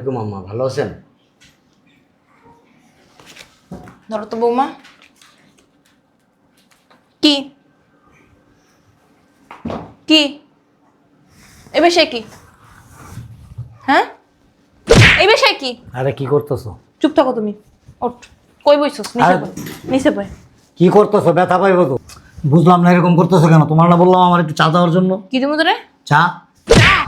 আলাইকুম আম্মা। ভালো আছেন? ধরো তো বৌমা। কি? কি? এ বিষয় কি? হ্যাঁ? এই বিষয় কি? আরে কি করতেছো? চুপ থাকো তুমি। ওঠ। কই বইছস? নিচে বই নিচে বই কি করতেছো? ব্যথা পাইবো তো। বুঝলাম না এরকম করতেছো কেন? তোমার না বললাম আমার একটু চা দেওয়ার জন্য। কি তুমি তোরে? চা?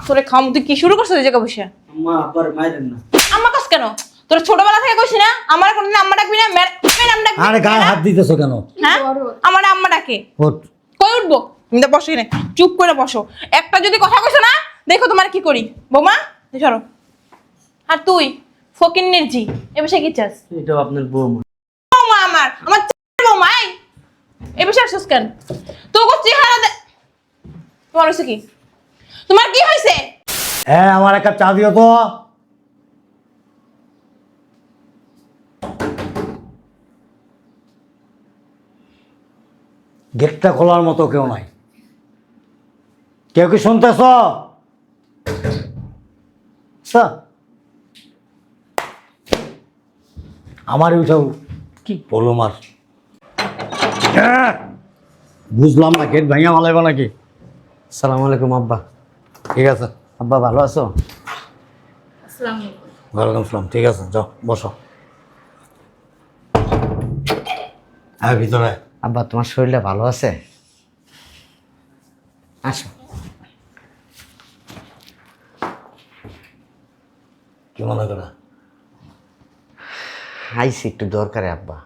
তোরে খাম তুই কি শুরু করছিস এই জায়গা বসে? আম্মা আব্বার মাইরেন না আম্মা কাজ কেন? তোর ছোটবেলা থেকে কইছি না? আমার কোনদিন আম্মা ডাকবি না ম্যার নাম ডাকবি আরে গায়ে হাত দিতেছো কেন? হ্যাঁ? আমার আম্মা ডাকে। ওঠ। কই উঠবো? তুমি তো বসো এখানে। চুপ করে বসো। একটা যদি কথা কইছো না দেখো তোমার কি করি। বৌমা এই সরো। আর তুই ফকির নির্জি এ বিষয়ে কি চাস? এটাও আপনার বৌমা। বৌমা আমার আমার চার বৌমা এই। এ বিষয়ে আসছিস কেন? তোকে চেহারা দে তোমার হয়েছে কি? তোমার কি হয়েছে? হ্যাঁ আমার একটা চা দিও তো। গেটটা খোলার মতো কেউ নাই। কেউ কি শুনতেছ। আমারই উঠাও। কি বলো মার হ্যাঁ। বুঝলাম না গেট ভাঙা মালাইবা নাকি? সালাম আলাইকুম আব্বা। ঠিক আছে। আব্বা ভালো আছো? ওয়ালাইকুম আসসালাম ঠিক আছে যাও বসো। হ্যাঁ ভিতরে। আব্বা তোমার শরীরটা ভালো আছে? আসো। কি মনে করে? আইসি একটু দরকারে আব্বা।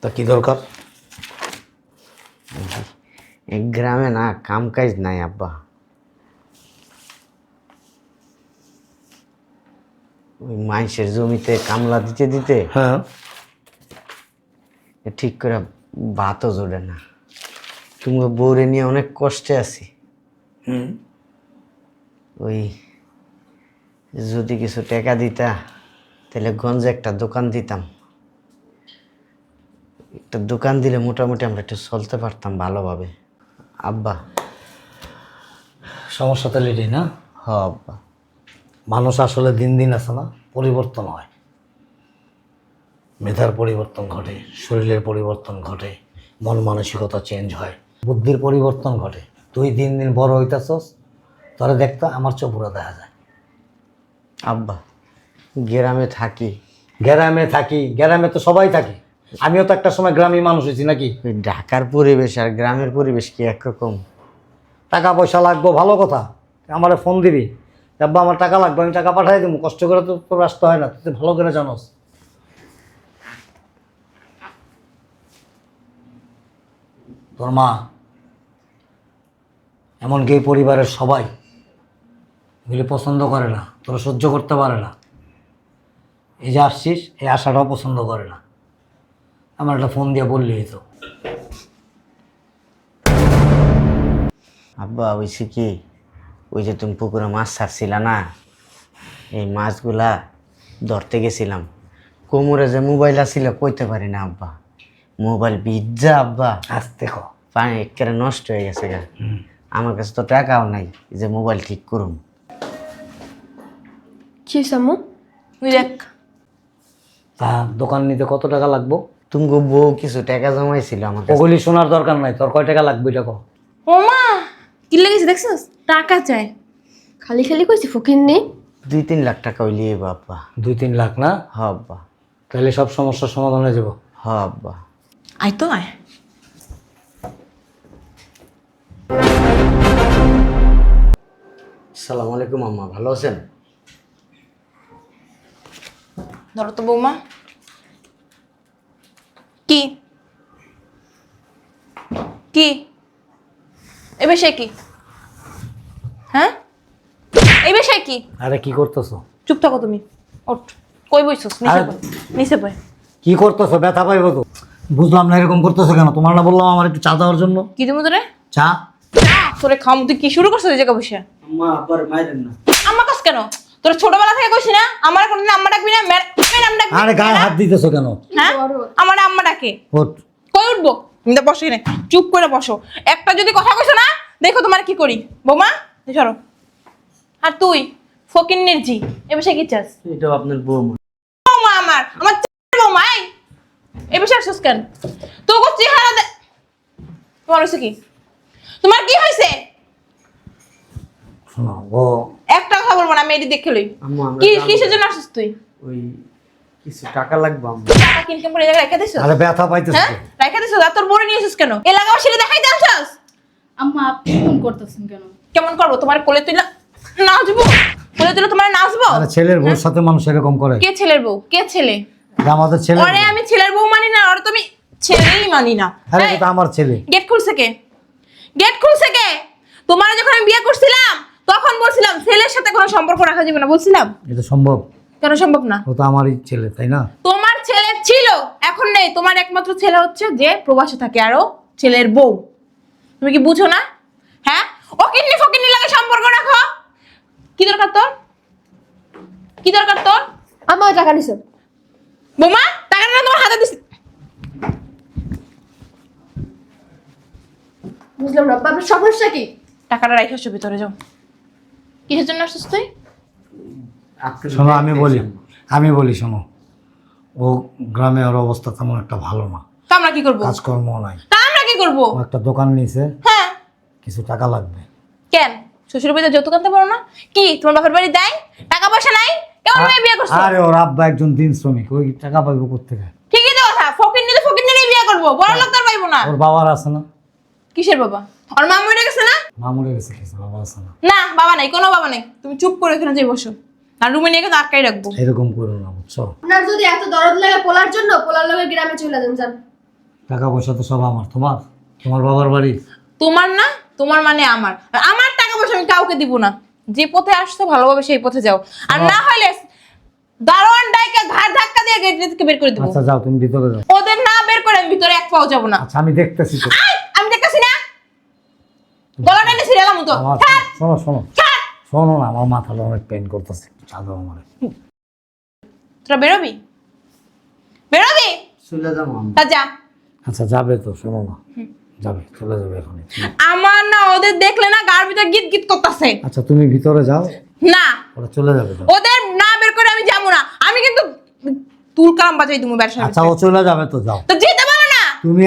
তা কি দরকার? এই গ্রামে না কাম কাজ নাই আব্বা। ওই মাইসের জমিতে কামলা দিতে দিতে হ্যাঁ। ঠিক করে ভাতও জোরে না। তুমি বউরে নিয়ে অনেক কষ্টে আছি। হুম। ওই যদি কিছু টাকা দিতা তাহলে গঞ্জে একটা দোকান দিতাম। একটা দোকান দিলে মোটামুটি আমরা একটু চলতে পারতাম ভালোভাবে। আব্বা। সমস্যা তাহলে এটাই না? হ আব্বা। মানুষ আসলে দিন দিন আছে না পরিবর্তন হয়। মেধার পরিবর্তন ঘটে শরীরের পরিবর্তন ঘটে মন মানসিকতা চেঞ্জ হয় বুদ্ধির পরিবর্তন ঘটে। তুই দিন দিন বড় হইতাছস তোরা দেখতে আমার চোপুরা দেখা যায়। আব্বা গ্রামে থাকি। গ্রামে থাকি গ্রামে তো সবাই থাকি। আমিও তো একটা সময় গ্রামী মানুষ হয়েছি নাকি? ঢাকার পরিবেশ আর গ্রামের পরিবেশ কি একরকম? টাকা পয়সা লাগবো ভালো কথা। আমারে ফোন দিবি। আব্বা, আমার টাকা লাগবে, আমি টাকা পাঠাই দেবো কষ্ট করে তো তোর আসতে হয় না, তুই ভালো করে জানোস। তোর মা, এমনকি পরিবারের সবাই এগুলি পছন্দ করে না, তোরা সহ্য করতে পারে না। এই যে আসছিস, এই আশাটাও পছন্দ করে না। আমার একটা ফোন দিয়ে বললি তো। আব্বা হয়েছে কি ওই যে তুমি পুকুরে মাছ ছাড়ছিলা না এই মাছগুলা ধরতে গেছিলাম। কোমরে যে মোবাইল আছিল কইতে পারি না আব্বা। মোবাইল বিজ্জা আব্বা। আসতে খ পানি একেবারে নষ্ট হয়ে গেছে গা। আমার কাছে তো টাকাও নাই যে মোবাইল ঠিক করুন কি সামু? দেখ। তা দোকান নিতে কত টাকা লাগবো? তুমি বউ কিছু টাকা জমাইছিল আমার কাছে। ওগুলি শোনার দরকার নাই তোর কয় টাকা লাগবে এটা কো ও মা কি লেগেছে দেখছিস? টাকা চাই। খালি খালি কইছি ফকির নেই। দুই তিন লাখ টাকা হইলিয়ে আব্বা দুই তিন লাখ না? হ আব্বা। তাহলে সব সমস্যার সমাধান হয়ে যাব। হ আব্বা। আয় তো আয়। সালাম আলাইকুম আম্মা। ভালো আছেন? ধরো তো বৌমা। কি? কি? এ সে কি? হ্যাঁ? এই বিষয়ে কি? আরে কি করতেছো? চুপ থাকো তুমি। ওঠ। কই বইছস? নিচে আর- বই নিচে বই কি করতেছো? ব্যথা পাইবো তো। বুঝলাম না এরকম করতেছো কেন? তোমার না বললাম আমার একটু চা দেওয়ার জন্য। কি তুমি তোরে? চা? তোরে খাম তুই কি শুরু করছিস এই জায়গা বসে? আম্মা আব্বার মাইরেন না আম্মা কাজ কেন? তোর ছোটবেলা থেকে কইছি না? আমার কোনদিন আম্মা ডাকবি না? ম্যার নাম ডাকবি? আরে গায়ে হাত দিতেছো কেন? হ্যাঁ? আমার আম্মা ডাকে। ওঠ। কই উঠবো? তুমি তো বসো এখানে। চুপ করে বসো। একটা যদি কথা কইছো না দেখো তোমার কি করি। বৌমা? সরো। আর তুই ফকিন্নির জি এ বিষয়ে কি চাস? এটাও আপনার বৌমা। বৌমা আমার আমার চার বৌমা এই! এ বিষয়ে আসছিস কেন? তোকে চেহারা দে তোমার হয়েছে কি? তোমার কি হয়েছে? একটা কথা বলব না মেয়েটি দেখে লই। কি কিসের জন্য আসছিস তুই? ওই কিছু টাকা লাগবে আম্মু। টাকা কিনকে রেখে দিছিস আরে ব্যথা পাইতেছে। হ্যাঁ? রেখে দিছিস আর তোর বোনে নিয়ে এসেছিস কেন? এলাকাবাসীরা দেখাইতে আসছিস আম্মা আপনি ফোন করতেছেন কেন? কেমন করব? তোমার কোলে তুই নাচবো? কোলে তুলে তোমার নাচবো? আরে ছেলের বউর সাথে মানুষ এরকম করে। কে ছেলের বউ? কে ছেলে? আমাদের ছেলে ওরে আমি ছেলের বউ মানি না ওরে তুমি ছেলেই মানি না। আরে এটা আমার ছেলে। গেট খুলছে কে? গেট খুলছে কে? তোমার যখন আমি বিয়ে করছিলাম তখন বলছিলাম ছেলের সাথে কোনো সম্পর্ক রাখা যাবে না বলছিলাম। এটা সম্ভব? কেন সম্ভব না? ও তো আমারই ছেলে তাই না? তোমার ছেলে ছিল এখন নেই। তোমার একমাত্র ছেলে হচ্ছে যে প্রবাসে থাকে আরও ছেলের বউ। তুমি কি বুঝো না? হ্যাঁ ও কিডনি ফকিনি লাগে সম্পর্ক রাখো। কি দরকার তোর? কি দরকার তোর? আমার টাকা নিছো। বৌমা টাকাটা তোমার হাতে দিছি। বুঝলাম না সমস্যা কি? টাকাটা আসো ভিতরে যাও। কিসের জন্য আসছিস তুই? শোনো আমি বলি আমি বলি শোনো। ও গ্রামে ওর অবস্থা তেমন একটা ভালো না। তা আমরা কি করব? কাজকর্ম নাই। তা আমরা কি করব? ও একটা দোকান নিয়েছে। হ্যাঁ। কিছু টাকা লাগবে। কেন? শ্বশুর বাড়িতে যৌতুক আনতে পারো না? কি তোমার বাপের বাড়ি দেয়? টাকা পয়সা নাই? কেমন মেয়ে বিয়ে করছ? আরে ওর আব্বা একজন দিন শ্রমিক ওই টাকা পাইবো কোথেকে ঠিকই তো কথা ফকির নিলে ফকির নিলেই বিয়ে করব বড় লোক তার পাইবো না। ওর বাবার আছে না? কিসের বাবা? আর মা মরে গেছে না? মামুরে গেছে কিছু বাবা আছে না? না বাবা নাই কোনো বাবা নাই। তুমি চুপ করে এখানে যাই বসো। আর রুমে নিয়ে কিন্তু আটকাই রাখব। এরকম করো না বুঝছ? আপনার যদি এত দরদ লাগে পোলার জন্য পোলার লোকের গ্রামে চলে যান যান। টাকা পয়সা তো সব আমার তোমার? তোমার বাবার বাড়ি? তোমার না? তোমার মানে আমার। আর আমার টাকা পয়সা আমি কাউকে দিব না। যে পথে আসছো ভালোভাবে সেই পথে যাও। আর না হলে দারোয়ান ডাইকা ঘাড় ধাক্কা দিয়ে গেট থেকে বের করে দিব। আচ্ছা যাও তুমি ভিতরে যাও। ওদের না বের করে আমি ভিতরে এক পাও যাব না। আচ্ছা আমি দেখতেছি তো। আমি দেখতেছি না। গলা টেনে ছিড়ালাম তো। শোনো শোনো। শোনো না আমার মাথাটা অনেক পেন করতেছে। আমার। তোরা বেরোবি? বেরোবি? চলে যাব আম্মু তা যা। আচ্ছা যাবে তো শোনো না। যাবে চলে যাবে এখন আমার না ওদের দেখলে না গার ভিতরে গীত গীত করতেছে। আচ্ছা তুমি ভিতরে যাও। না। ওরা চলে যাবে ওদের না বের করে আমি যাব না। আমি কিন্তু তুল কাম বাজাই তুমি ব্যবসা আচ্ছা ও চলে যাবে তো যাও। তো যেতে পারো না। তুমি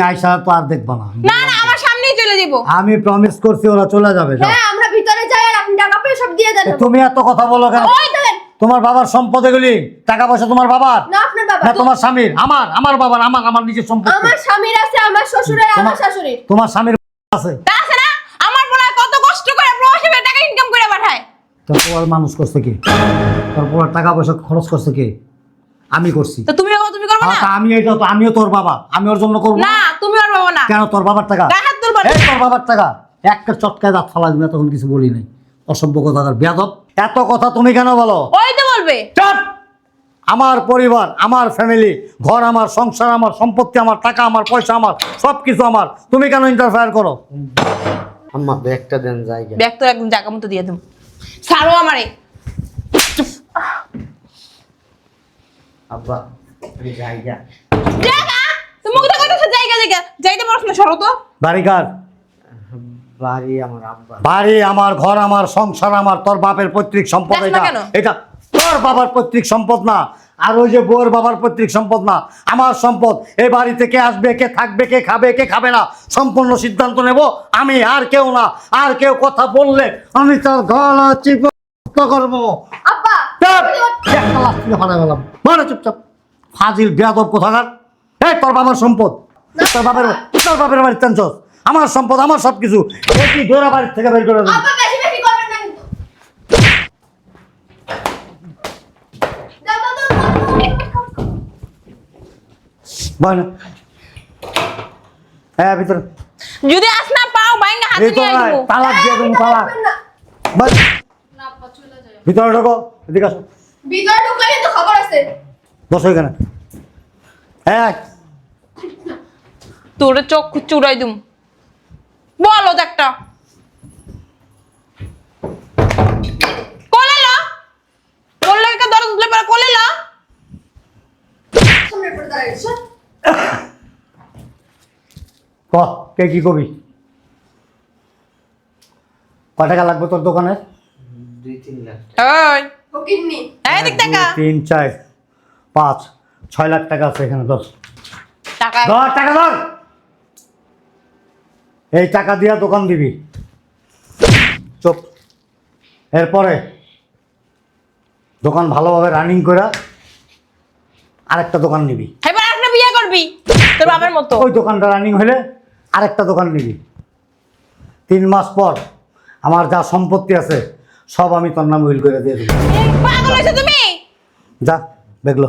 তো আর দেখবা না। না না আমার সামনেই চলে যাব। আমি প্রমিস করছি ওরা চলে যাবে যাও। হ্যাঁ আমরা ভিতরে যাই আর আপনি টাকা পয়সা সব দিয়ে দেন। তুমি এত কথা বলো কেন? ওই দেন। তোমার বাবার সম্পদ এগুলি টাকা পয়সা তোমার বাবার? না আপনার বাবা না তোমার স্বামীর? আমার আমার বাবার আমার আমার নিজের সম্পদ আমার স্বামীর আছে আমার শ্বশুরের আমার শাশুড়ির। তোমার স্বামীর আছে তা আছে না আমার বোনা কত কষ্ট করে প্রবাসী হয়ে টাকা ইনকাম করে পাঠায় তোর পোয়ার মানুষ করছে কি? তোর পোয়ার টাকা পয়সা খরচ করছে কি? আমি করছি। তো তুমি বাবা তুমি করবে না? আচ্ছা, আমি এইটা তো আমিও তোর বাবা। আমি ওর জন্য করব। না। না তুমি আর বাবা না। কেন তোর বাবার টাকা? তুলবা তোর বাবার টাকা। একটা চটকায় দাঁত ফালা দিবে তখন কিছু বলি নাই। অসভ্য কথা বেয়াদব। এত কথা তুমি কেন বলো? ওই তো বলবে। চুপ! আমার পরিবার আমার ফ্যামিলি ঘর আমার সংসার আমার সম্পত্তি আমার টাকা আমার পয়সা আমার সব কিছু আমার। তুমি কেন ইন্টারফেয়ার করো? আম্মা ব্যাগটা দেন জায়গা ব্যাগ তো একদম জায়গা মতো দিয়ে দেবো। ছাড়ো আমারে। আব্বা আমি জায়গা জায়গা? তুমি কোথায় কোথায় জায়গা জায়গা। যাইতে পারছ না সরো তো। বাড়িঘর বাড়ি আমার আব্বা। বাড়ি আমার ঘর আমার সংসার আমার তোর বাপের পৈতৃক সম্পদ এটা? এটা তোর বাবার পৈতৃক সম্পদ না। আর ওই যে বউয়ের বাবার পৈতৃক সম্পদ না আমার সম্পদ। এই বাড়িতে কে আসবে কে থাকবে কে খাবে কে খাবে না সম্পূর্ণ সিদ্ধান্ত নেব। আমি আর কেউ না আর কেউ কথা বললে আমি তার গলা চিপ করব। গেলাম। চুপচাপ। ফাজিল বেয়াদব কোথাকার? এই তোর বাবার সম্পদ। তোর বাপের তোর বাপের বাড়ির চাঞ্চস আমার সম্পদ আমার সব কিছু কি বাড়ির থেকে বের করে দেবো আব্বা বেশি বেশি করবেন না কিন্তু দাও, দাও, দাও, দাও, দাও। বয় না হ্যাঁ ভিতরে। যদি আস না পাও বাইঙ্গা হাতে নিয়ে তালাক দিয়ে দেবো তালাক না। চলে ভিতরে ঢোকো এদিকে আসো। ভিতরে ঢুকলে কিন্তু খবর আছে। বসো এখানে। হ্যাঁ। তোর চোখ চুরাই দুম। বলো তো একটা। কোলে লো বললে কে দরদ দিলে পরে কোলে লো সামনে পড়ে ক কে কি কবি? ক টাকা লাগবে তোর দোকানে? দুই তিন লাখ ওই। ফকিন্নি। এই দিক টাকা। তিন চার পাঁচ ছয় লাখ টাকা আছে এখানে ধর। টাকা। ধর টাকা ধর! এই টাকা দিয়া দোকান দিবি। চুপ। এরপরে দোকান ভালোভাবে রানিং করে আরেকটা দোকান নিবি। করবি তোর বাবার মতো। ওই দোকানটা রানিং হলে আরেকটা দোকান নিবি। তিন মাস পর আমার যা সম্পত্তি আছে সব আমি তোর নামে উইল করে দিয়ে দেবো। পাগল হয়েছে তুমি? যা দেখল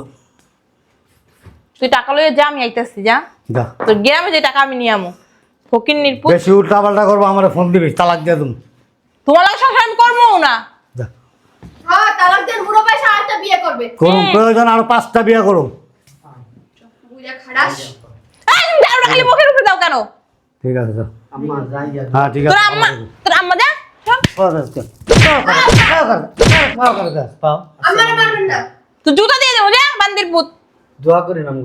তুই টাকা লইয়ে যা আমি আইতেছি যা। যা। তোর গ্রামে যে টাকা আমি নিয়ে আমু। ফকির নির্পুত। বেশি উল্টা পাল্টা করব আমার ফোন দিবি তালাক দিয়ে দেবো। তোমার লাগে সংসার আমি করব না। যা। হ্যাঁ তালাক দেন বুড়ো পয়সা আরেকটা বিয়ে করবে। করুন প্রয়োজন আরও পাঁচটা বিয়ে করুন এই, তুমি খালি মুখের উপরে দাও কেন? ঠিক আছে যা আম্মা যাই যা হ্যাঁ ঠিক তোর আম্মা তোর আম্মা যা চল। না। তুই জুতা দিয়ে দেবো যা বান্দির পুত। দোয়া করে নাম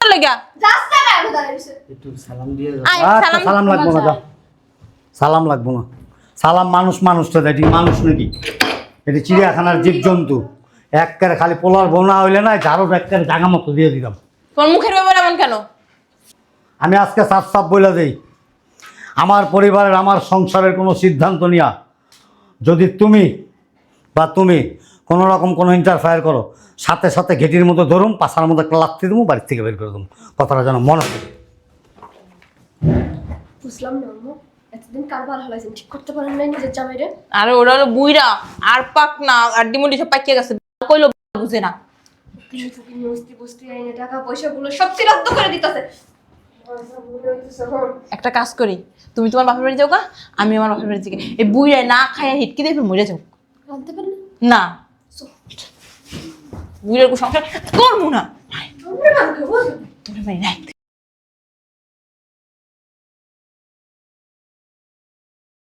লাগা যাস না গায়ে দাঁড়িয়েছে একটু সালাম দিয়ে যাও। আয় আচ্ছা সালাম সালাম লাগবো না সালাম লাগবো না। সালাম মানুষ মানুষ তো এটি মানুষ নাকি? এটি চিড়িয়াখানার জীবজন্তু। একবারে খালি পোলার বোনা হইলে না ঝাড়ু একবারে জাগা মতো দিয়ে দিলাম তোর মুখের ব্যাপার কেন? আমি আজকে সাফ সাফ বলে দিই। আমার পরিবারের আমার সংসারের কোনো সিদ্ধান্ত নিয়া যদি তুমি বা তুমি কোনো রকম কোনো ইন্টারফায়ার করো সাথে সাথে ঘেটির মতো ধরুন পাশার মতো একটা লাত্তি দেবো বাড়ির থেকে বের করে দেবো কথাটা যেন মনে থাকে। বুঝলাম না আম্মু। এতদিন কারবার হলাইছেন ঠিক করতে পারেন নাই নিজের জামাইরে? আরে ওরা হলো বুইরা আর পাক না আর ডিমুডি সব পাকিয়ে গেছে। কইলো বুঝে না। ফকিন্নি বস্তি বস্তি আইনে টাকা পয়সাগুলো সব চিরাদ্দ করে দিতেছে। একটা কাজ করি তুমি তোমার বাপের বাড়ি যাও গা আমি আমার বাপের বাড়ি থেকে এই বুইরা না খাইয়া হিটকি দেবে মরে যাও। রাঁধতে পারি না। বুইরার সংসার করব না তোর রাখতে